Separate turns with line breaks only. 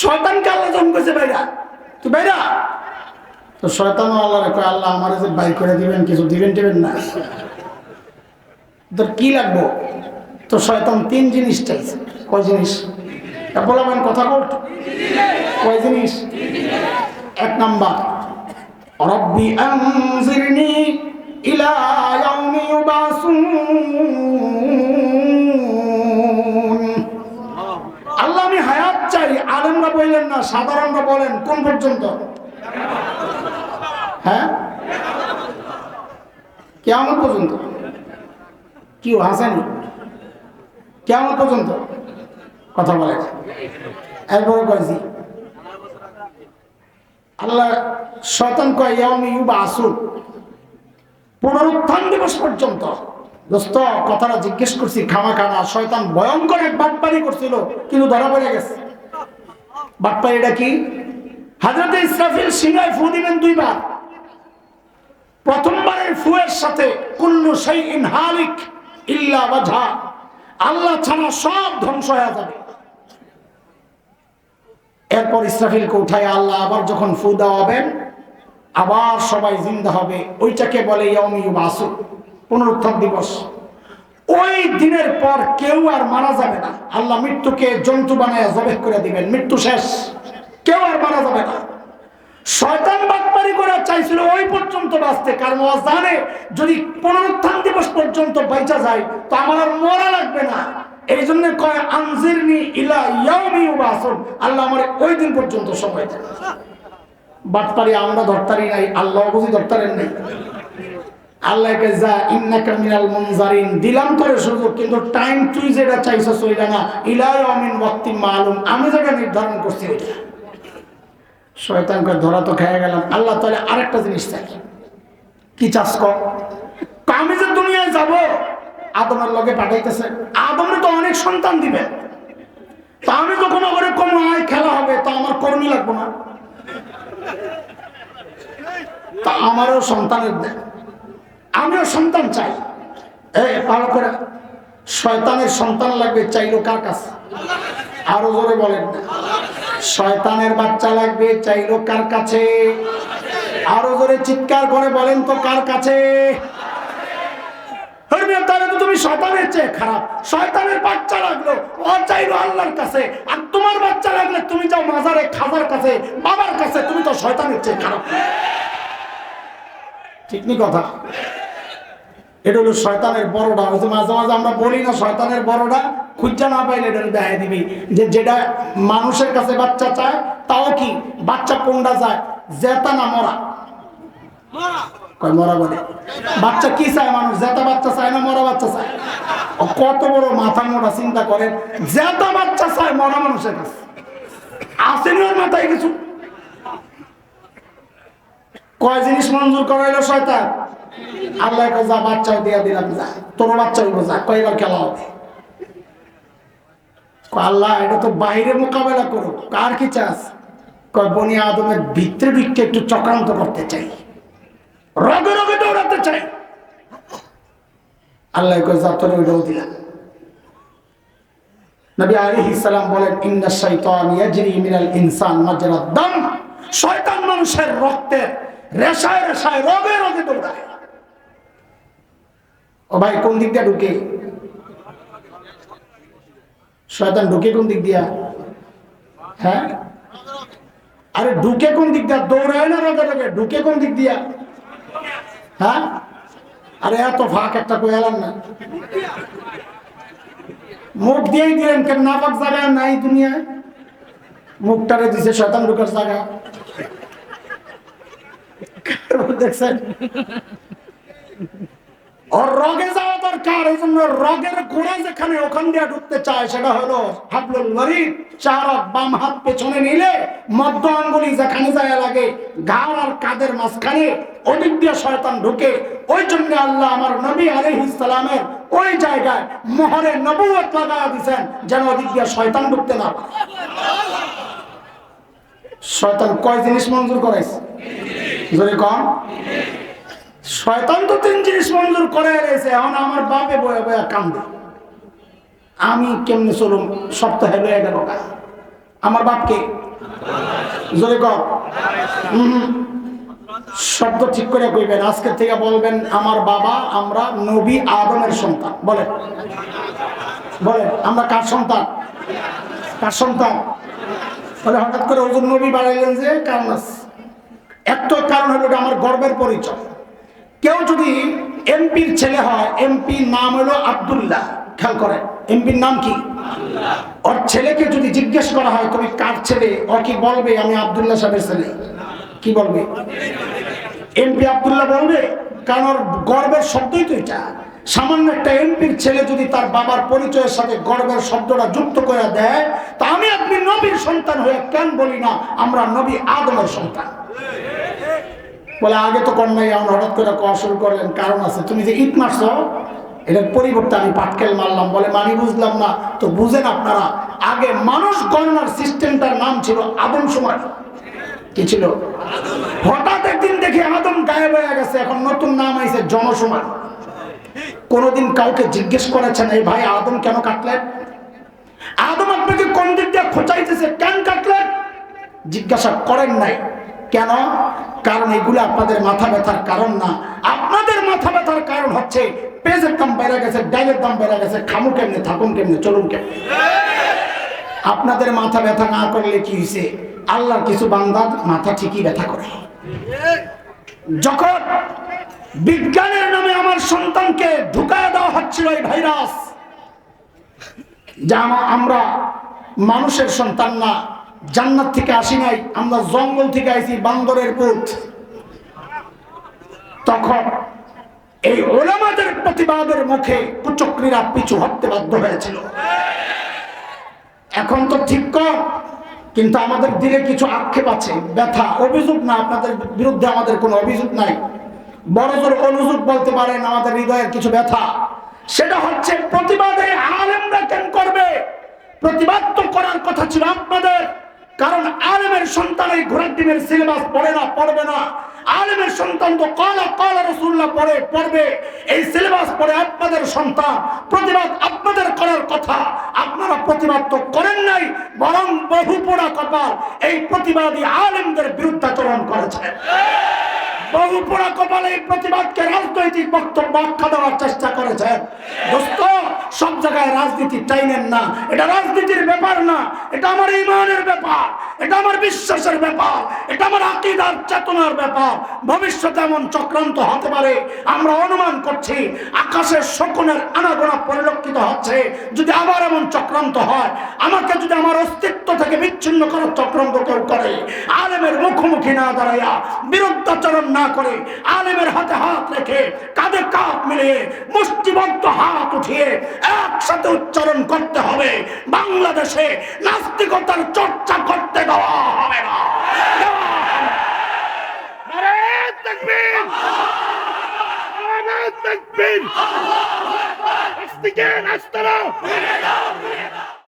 শয়তানকে আল্লাহ জম করেছে বাইরা তুই বাইরা তো শয়তান আল্লাহ রেখে আল্লাহ আমার যে বাই করে দিবেন, কিছু দিবেন টিবেন না। তোর কি লাগবো? তো শয়তান তিন জিনিস চাইছে। কয় জিনিস? তা বলাবেন কথা বল কয় জিনিস? এক নাম্বার, রব্বি আনজিরনি ইলা ইয়াউমি ইউবাসুন। বললেন না, সাধারণরা বলেন, কোন পর্যন্ত? হ্যাঁ? কেমন পর্যন্ত। কি হাসানি? কেমন পর্যন্ত। কথা বলে আল্লাহ শয়তান কয়, ইয়াউমি ইউবাসুন। পুনরুত্থান দিবস পর্যন্ত। দোস্ত, কথাটা জিজ্ঞেস করছি খামা খানা শয়তান ভয়ঙ্কর এক বাটপারি করছিল, কিন্তু ধরা পড়ে গেছে। বাটপারিটা কি? হাজরতে ইসরাফিল সিংহায় ফু দিবেন দুইবার। প্রথমবারের ফুয়ের সাথে কুল্লু সেই ইনহালিক ইল্লা বাঝা আল্লাহ ছাড়া সব ধ্বংস হয়ে যাবে। এরপর ইসরাফিলকে উঠায় আল্লাহ, আবার যখন ফু দেওয়াবেন আবার সবাই জিন্দা হবে। ওইটাকে বলে বাসু পুনরুত্থান দিবস। ওই দিনের পর কেউ আর মারা যাবে না। আল্লাহ মৃত্যুকে জন্তু বানায় জবেহ করে দিবেন। মৃত্যু শেষ। কেউ আর মারা যাবে না। শয়তান বাটপারি করে চাইছিল ওই পর্যন্ত বাঁচতে। কারণ ও জানে, যদি পুনরুত্থান দিবস পর্যন্ত বাইচা যায়, তো আমার আর মরা লাগবে না। এই জন্য কয়, আনজিরনি ইলা ইয়াউমি ইউবাসুন। আল্লাহ আমার ওই দিন পর্যন্ত সময় দেয় বাটপারি আমরা ধরতারি নাই, আল্লাহ বুঝি ধরতারেন নাই। আল্লাহকে যা ইন্নাকা মিনাল মুনজারিন, দিলাম তোরে সুযোগ কিন্তু টাইম তুই যেটা চাইছ ওইটা না। ইলা ইয়াউমিন ওয়াক্তিন মালুম, আমি যেটা নির্ধারণ করছি ওইটা। শয়তানকে ধরা তো খেয়ে গেলাম। আল্লাহ তাহলে আরেকটা জিনিস চাই কি চাষ কর আমি যে দুনিয়ায় যাব, আদমের লগে পাঠাইতেছে। আদমের তো অনেক সন্তান দিবে। তা আমি যখন ওরে কম আয় খেলা হবে, তা আমার কর্মী লাগবো না। তা আমারও সন্তানের দেয় আমিও সন্তান চাই। ভালো করে। শয়তানের সন্তান লাগবে, চাইলো কার কাছে? আরও জোরে বলেন। শয়তানের বাচ্চা লাগবে, চাইলো কার কাছে? আরও জোরে চিৎকার করে বলেন তো কার কাছে? তাহলে তো তুমি শয়তানের চেয়ে খারাপ। শয়তানের বাচ্চা ও চাইলো আল্লাহর কাছে। আর তোমার বাচ্চা তুমি যাও মাজারে কাছে, বাবার কাছে, তুমি তো শয়তানের চেয়ে খারাপ। ঠিক নি কথা? এটা হলো শয়তানের বড়টা। হয়তো মাঝে মাঝে আমরা বলি না, শয়তানের বড়টা খুঁজা না পাইলে এটা দেখাই দিবি। যে যেটা মানুষের কাছে বাচ্চা চায়, তাও কি বাচ্চা কোনটা চায়? জেতা না মরা? মরা বলে বাচ্চা কি চায় মানুষ? জেতা বাচ্চা চায় না মরা বাচ্চা চায়? কত বড় মাথা মোটা চিন্তা করেন। জেতা বাচ্চা চায় মরা মানুষের কাছে। আসেনি ওর মাথায় কিছু? কয় জিনিস মঞ্জুর করাইলো শয়তান? আল্লাহ যা বাচ্চাও দিয়া দিলাম, যা। তোর বাচ্চা হইব, যা। কয়বার খেলা হবে? আল্লাহ, এটা তো বাইরে মোকাবেলা করো কার কি বনি আদমের ভিতরে ভিতরে একটু চক্রান্ত করতে চাই। দৌড়াতে চাই। আল্লাহ যা, তোর ওইটাও দিলাম। নবী বলেন মিনাল ইনসান দাম। শয়তান মানুষের রক্তের রেশায় রেশায় রগে রগে দৌড়ায়। ও ভাই, কোন দিক দিয়ে ঢুকে? শয়তান ঢুকে কোন দিক দিয়া? হ্যাঁ? আরে ঢুকে কোন দিক দিয়া? দৌড়ায় না রগে রগে? ঢুকে কোন দিক দিয়া? হ্যাঁ? আরে এত ফাঁক, একটা কই এলাম না। মুখ দিয়েই দিলেন কেন? নাপাক জায়গা নাই দুনিয়ায়? মুখটারে দিছে শয়তান ঢুকার জায়গা। দেখছেন? ওর রগে যাওয়া দরকার, এই জন্য রগের গোড়া যেখানে ওখান দিয়ে ঢুকতে চায়, সেটা হলো হাবলুল ওয়ারিদ চার বাম হাত পেছনে নিলে মধ্য আঙ্গুলি যেখানে যায় লাগে, ঘাড় আর কাদের মাঝখানে ওদিক দিয়ে শয়তান ঢুকে। ওই জন্য আল্লাহ আমার নবী আলাইহিস সালামের ওই জায়গায় মোহরে নবুয়ত লাগায়া দিছেন যেন ওদিক দিয়ে শয়তান ঢুকতে না শয়তান কয় জিনিস মঞ্জুর করাইছে? যদি কম? শয়তান তো তিন জিনিস মঞ্জুর করে রয়েছে, এখন আমার বাপে বয়ে বয়ে কান্দে। আমি কেমনে চলুম? সপ্তাহে লয়ে গেল। আমার বাপকে জোরে কর শব্দ ঠিক করে কইবেন, আজকে থেকে বলবেন, আমার বাবা আমরা নবী আদমের সন্তান। বলেন। বলেন, আমরা কার সন্তান? কার সন্তান? বলে হঠাৎ করে ওজন নবী বাড়াইলেন যে কারণ একটা কারণ হলো আমার গর্বের পরিচয়। কেউ যদি এমপির ছেলে হয় এমপি নাম হলো আব্দুল্লাহ। খেয়াল করেন এমপির নাম কি? ওর ছেলেকে যদি জিজ্ঞেস করা হয় তুমি কার ছেলে? ও কি বলবে আমি আব্দুল্লাহ সাহেবের ছেলে কি বলবে? এমপি আবদুল্লাহ বলবে? কারণ ওর গর্বের শব্দই তো এটা। সামান্য একটা এমপির ছেলে যদি তার বাবার পরিচয়ের সাথে গর্বের শব্দটা যুক্ত করে দেয় তা আমি আপনি নবীর সন্তান হয়ে কেন বলি না আমরা নবী আদমের সন্তান। বলে, আগে তো কন্যাই আমার হঠাৎ করে কওয়া শুরু করলেন, কারণ আছে। তুমি যে ইট মারছো, এটার পরিবর্তে আমি পাটকেল মারলাম। বলে, মানি বুঝলাম না। তো বুঝেন আপনারা, আগে মানুষ গণনার সিস্টেমটার নাম ছিল আদম সময় কি ছিল? হঠাৎ একদিন দেখি আদম গায়েব হয়ে গেছে, এখন নতুন নাম আইছে জনসমান কোনোদিন কাউকে জিজ্ঞেস করেছেন, এই ভাই, আদম কেন কাটলেন? আদম আপনাকে কোন দিক দিয়ে খোঁচাইতেছে, কেন কাটলেন? জিজ্ঞাসা করেন নাই। কেন? কারণ এগুলো আপনাদের মাথা ব্যথার কারণ না। আপনাদের মাথা ব্যথার কারণ হচ্ছে, পেঁয়াজের দাম বেড়ে গেছে ডালের দাম বেড়ে গেছে, খামু কেমনে, থাকুন কেমনে, চলুন কেমনে। আপনাদের মাথা ব্যথা না করলে কি হয়েছে আল্লাহর কিছু বান্দার মাথা ঠিকই ব্যথা করে। যখন বিজ্ঞানের নামে আমার সন্তানকে ঢুকায় দেওয়া হচ্ছিল এই ভাইরাস, যা আমরা মানুষের সন্তান না জান্নাত থেকে আসি নাই, আমরা জঙ্গল থেকে আইছি বান্দরের পুত। তখন এই ওলামাদের প্রতিবাদের মুখে কুচক্রীরা পিছু হটতে বাধ্য হয়েছিল। এখন তো ঠিক কর কিন্তু আমাদের দিলে কিছু আক্ষেপ আছে, ব্যথা, অভিযোগ না, আপনাদের বিরুদ্ধে আমাদের কোনো অভিযোগ নাই। বড় জোর অনুযোগ বলতে পারেন, আমাদের হৃদয়ের কিছু ব্যথা। সেটা হচ্ছে প্রতিবাদে আলেমরা কেন করবে? প্রতিবাদ তো করার কথা ছিল আপনাদের। কারণ আলেমের সন্তান এই ঘোড়ার ডিমের সিলেবাস পড়ে না, পড়বে না। আলেমের সন্তান তো কলা কলা রসুল্লাহ পড়ে, পড়বে। এই সিলেবাস পড়ে আপনাদের সন্তান, প্রতিবাদ আপনাদের করার কথা। আপনারা প্রতিবাদ তো করেন নাই, বরং বহু পোড়া কপাল এই প্রতিবাদী আলেমদের বিরুদ্ধাচরণ করেছে। বহু পোড়া কপাল এই প্রতিবাদকে রাজনৈতিক বক্তব্য আখ্যা দেওয়ার চেষ্টা করেছেন দোস্ত, সব জায়গায় রাজনীতি চাইলেন না। এটা রাজনীতির ব্যাপার না। এটা আমার ইমানের ব্যাপার। এটা আমার বিশ্বাসের ব্যাপার। এটা আমার আকিদার চেতনার ব্যাপার। ভবিষ্যতে এমন চক্রান্ত হতে পারে। আমরা অনুমান করছি, আকাশের শকুনের আনাগোনা পরিলক্ষিত হচ্ছে। যদি আবার এমন চক্রান্ত হয়, আমাকে যদি আমার অস্তিত্ব থেকে বিচ্ছিন্ন করার চক্রান্ত কেউ করে, আলেমের মুখোমুখি না দাঁড়াইয়া বিরুদ্ধাচরণ না করে, আলেমের হাতে হাত রেখে কাঁধে কাঁধ মিলিয়ে মুষ্টিবদ্ধ হাত উঠিয়ে একসাথে উচ্চারণ করতে হবে। বাংলাদেশে নাস্তিকতার চর্চা করতে দেওয়া হবে না। দেওয়া হবে